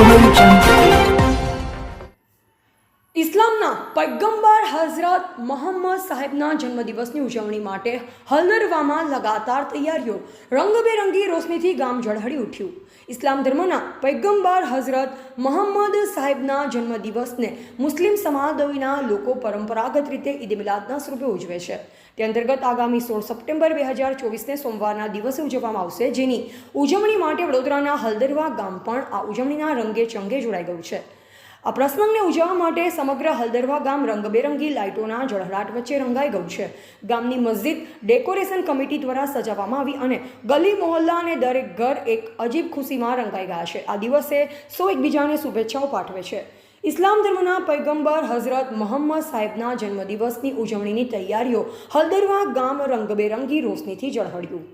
我们一起 હઝરત મોહમ્મદ સાહેબના જન્મદિવસની ઉજવણી માટે હલદરવામાં લગાતાર તૈયારીઓ. રંગબેરંગી રોશનીથી ગામ ઝળહળી ઉઠ્યું. ઇસ્લામ ધર્મના પૈગંબર હઝરત મોહમ્મદ સાહેબના જન્મદિવસને મુસ્લિમ સમાજના લોકો પરંપરાગત રીતે ઈદ મિલાદના સ્વરૂપે ઉજવે છે. તે અંતર્ગત આગામી સોળ સપ્ટેમ્બર બે હજાર ચોવીસને સોમવારના દિવસે ઉજવવામાં આવશે, જેની ઉજવણી માટે વડોદરાના હલદરવા ગામ પણ આ ઉજવણીના રંગે ચંગે જોડાઈ ગયું છે. આ પ્રસંગને ઉજવવા માટે સમગ્ર હલદરવા ગામ રંગબેરંગી લાઇટોના ઝળહળાટ વચ્ચે રંગાઈ ગયું છે. ગામની મસ્જિદ ડેકોરેશન કમિટી દ્વારા સજાવવામાં આવી અને ગલી મોહલ્લા અને દરેક ઘર એક અજીબ ખુશીમાં રંગાઈ ગયા છે. આ દિવસે સૌ એકબીજાને શુભેચ્છાઓ પાઠવે છે. ઇસ્લામ ધર્મના પૈગંબર હઝરત મોહમ્મદ સાહેબના જન્મદિવસની ઉજવણીની તૈયારીઓ હલદરવા ગામ રંગબેરંગી રોશનીથી ઝળહળ્યું.